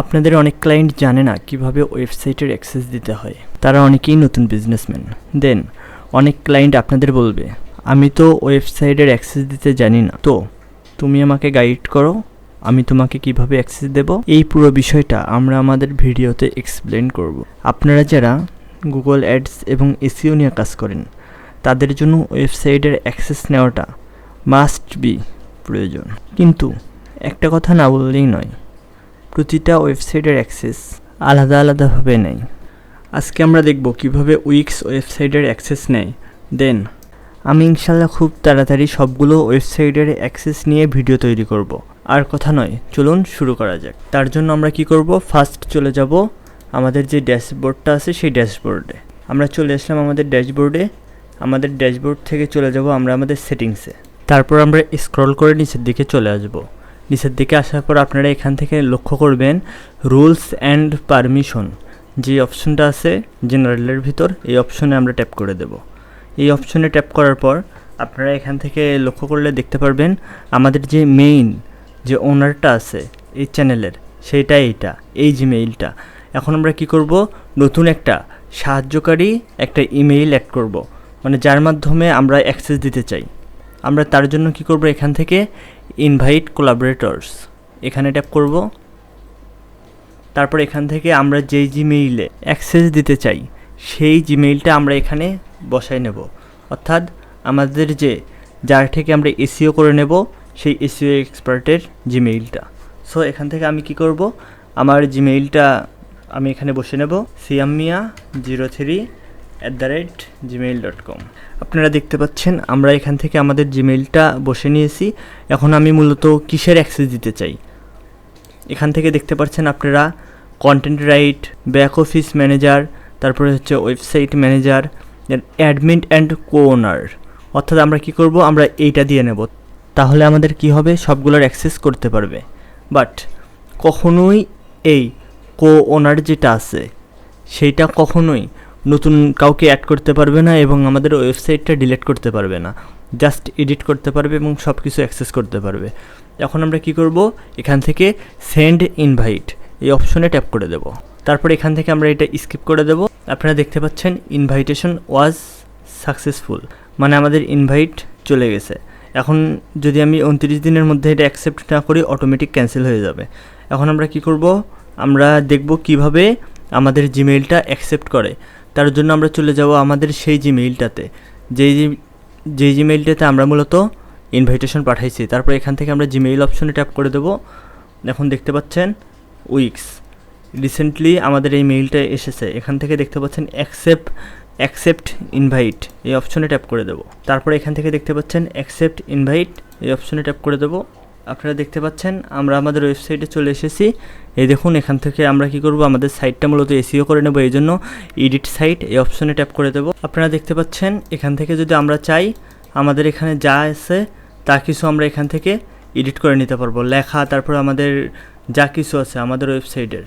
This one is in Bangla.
আপনাদের অনেক ক্লায়েন্ট জানে না কীভাবে ওয়েবসাইটের অ্যাক্সেস দিতে হয়। তারা অনেকেই নতুন বিজনেসম্যান দেন অনেক ক্লায়েন্ট আপনাদের বলবে, আমি তো ওয়েবসাইটের অ্যাক্সেস দিতে জানি না। তো, তুমি আমাকে গাইড করো, আমি তোমাকে কীভাবে অ্যাক্সেস দেব? এই পুরো বিষয়টা আমরা আমাদের ভিডিওতে এক্সপ্লেন করব। আপনারা যারা গুগল অ্যাডস এবং এসিও নিয়ে কাজ করেন, তাদের জন্য ওয়েবসাইটের অ্যাক্সেস নেওয়াটা মাস্ট বি প্রয়োজন। কিন্তু, একটা কথা না বললেই নয় প্রতিটা ওয়েবসাইটের অ্যাক্সেস আলাদা আলাদাভাবে নেয়। আজকে আমরা দেখব কীভাবে উইক্স ওয়েবসাইটের অ্যাক্সেস নেয়। দেন আমি ইনশাল্লাহ খুব তাড়াতাড়ি সবগুলো ওয়েবসাইটের অ্যাক্সেস নিয়ে ভিডিও তৈরি করব। আর কথা নয় চলুন শুরু করা যাক। তার জন্য আমরা কি করব? ফার্স্ট চলে যাব আমাদের যে ড্যাশবোর্ডটা আছে সেই ড্যাশবোর্ডে। আমরা চলে আসলাম আমাদের ড্যাশবোর্ডে। আমাদের ড্যাশবোর্ড থেকে চলে যাব আমরা আমাদের সেটিংসে। তারপর আমরা স্ক্রল করে নিচের দিকে চলে আসব। নিচের দিকে আসার পর আপনারা এখান থেকে লক্ষ্য করবেন রুলস অ্যান্ড পারমিশন। যে অপশনটা আছে জেনারেলের ভিতর, এই অপশনে আমরা ট্যাপ করে দেব। এই অপশনে ট্যাপ করার পর আপনারা এখান থেকে লক্ষ্য করলে দেখতে পারবেন আমাদের যে মেইন যে ওনারটা আছে, এই চ্যানেলের সেইটা এইটা, এই জিমেইলটা এখন আমরা কি করব? নতুন একটা সাহায্যকারী একটা ইমেইল অ্যাড করব। মানে যার মাধ্যমে আমরা অ্যাক্সেস দিতে চাই। আমরা তার জন্য কি করব? এখান থেকে ইনভাইট কোলাবরেটরস এখানে ট্যাপ করব। তারপর এখান থেকে আমরা যেই জিমেইলে অ্যাক্সেস দিতে চাই, সেই জিমেইলটা আমরা এখানে বসাই নেব। অর্থাৎ আমাদের যে, যার থেকে আমরা এসিও করে নেব, সেই এসিও এক্সপার্টের জিমেইলটা সো এখান থেকে আমি কি করব? আমার জিমেইলটা আমি এখানে বসে নেব। সিয়ামিয়া zero three at the rate Gmail dot com আপনারা দেখতে পাচ্ছেন, আমরা এখান থেকে আমাদের জিমেইলটা বসে নিয়েছি। এখন আমি মূলত কিসের অ্যাক্সেস দিতে চাই? এখান থেকে দেখতে পাচ্ছেন আপনারা content write back office manager তারপরে হচ্ছে website manager admin and co owner অর্থাৎ আমরা কি করব? আমরা এইটা দিয়ে নেব। তাহলে আমাদের কি হবে? সবগুলোর অ্যাক্সেস করতে পারবে। বাট কখনোই এই কো ওনার যেটা আছে, সেইটা কখনোই নতুন কাউকে অ্যাড করতে পারবে না এবং আমাদের ওয়েবসাইটটা ডিলিট করতে পারবে না। জাস্ট এডিট করতে পারবে এবং সব কিছু অ্যাক্সেস করতে পারবে। এখন আমরা কি করব? এখান থেকে সেন্ড ইনভাইট এই অপশনে ট্যাপ করে দেব। তারপর এখান থেকে আমরা এটা স্কিপ করে দেব। আপনারা দেখতে পাচ্ছেন ইনভাইটেশন ওয়াজ সাকসেসফুল মানে আমাদের ইনভাইট চলে গেছে। এখন যদি আমি উনত্রিশ দিনের মধ্যে এটা অ্যাকসেপ্ট না করি অটোমেটিক ক্যান্সেল হয়ে যাবে। এখন আমরা কি করব? আমরা দেখব কীভাবে আমাদের জিমেইলটা অ্যাকসেপ্ট করে। তার জন্য আমরা চলে যাব আমাদের সেই জিমেইলটাতে যেই যেই জিমেইলটাতে আমরা মূলত ইনভাইটেশন পাঠাইছি, তারপর এখান থেকে আমরা জিমেইল অপশনে ট্যাপ করে দেব। এখন দেখতে পাচ্ছেন উইক্স রিসেন্টলি আমাদের এই মেইলটা এসেছে। এখান থেকে দেখতে পাচ্ছেন অ্যাকসেপ্ট অ্যাকসেপ্ট ইনভাইট এই অপশনে ট্যাপ করে দেবো। তারপরে এখান থেকে দেখতে পাচ্ছেন অ্যাকসেপ্ট ইনভাইট এই অপশনে ট্যাপ করে দেবো। আপনারা দেখতে পাচ্ছেন, আমরা আমাদের ওয়েবসাইটে চলে এসেছি। এই দেখুন, এখান থেকে আমরা কি করব? আমাদের সাইটটা মূলত এসিও করে নেব, এই জন্য এডিট সাইট এই অপশনে ট্যাপ করে দেব। আপনারা দেখতে পাচ্ছেন, এখান থেকে যদি আমরা চাই, আমাদের এখানে যা আছে, তা কিছু আমরা এখান থেকে এডিট করে নিতে পারব। লেখা, তারপর আমাদের যা কিছু আছে আমাদের ওয়েবসাইটের